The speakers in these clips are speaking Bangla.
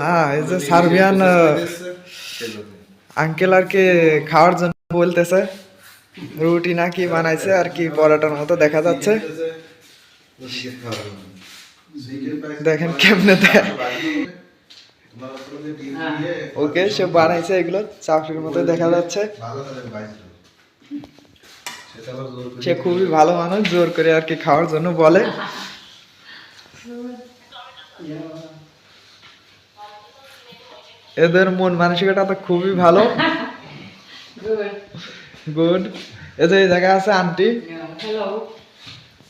হ্যাঁ এই যে সার্বিয়ান আঙ্কেল আর কি খাওয়ার জন্য বলতেছে রুটি না কি বানাইছে আর কি পরোটার মতো দেখা যাচ্ছে। দেখেন কেমনে ওকে সে বানাইছে এগুলো চাপড়ির মতো দেখা যাচ্ছে। সে খুবই ভালো মানুষ জোর করে আর কি খাওয়ার জন্য বলে। এদের মন মানসিকতা তো খুবই ভালো। গুড এই যে এই জায়গায় আছে আন্টি.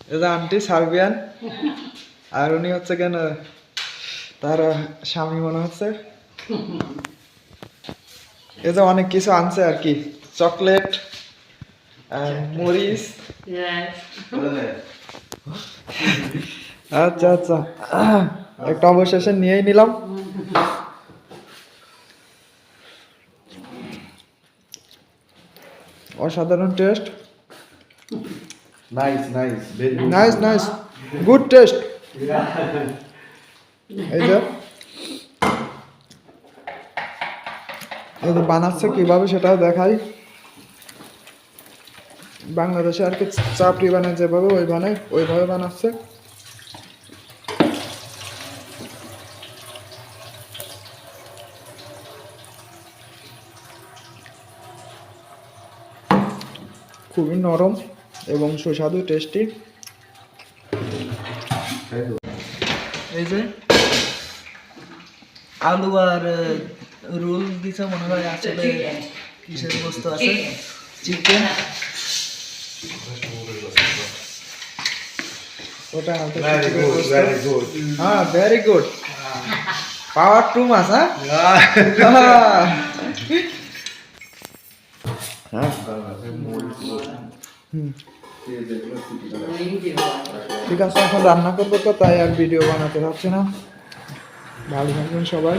এই যে আন্টি সার্বিয়ান। আর উনি হচ্ছে কেন তার স্বামী মনে হচ্ছে। এই যে অনেক কিছু আনছে আর কি। চকলেট মরিচ। আচ্ছা আচ্ছা। একটা অবশেষে নিয়েই নিলাম। অসাধারণ taste. Nice nice very nice nice good taste এই যে। এই যে বানাচ্ছে কীভাবে সেটাও দেখাই। বাংলাদেশে আর কি চাপড়ি বানায় যেভাবে ওই বানায় ওইভাবে বানাচ্ছে। খুবই নরম এবং সুস্বাদু টেস্টি এই যে আলু আর রোল দিছে মনে হয় আসলে কিসের বস্তু আছে? চিকেন ওটা হ্যাঁ ভেরি গুড পাওয়ার টু মাস হ্যাঁ। হ্যাঁ. ঠিক আছে, এখন রান্না করব তো, তাই আর ভিডিও বানাতে পারছি না ভালো থাকবেন সবাই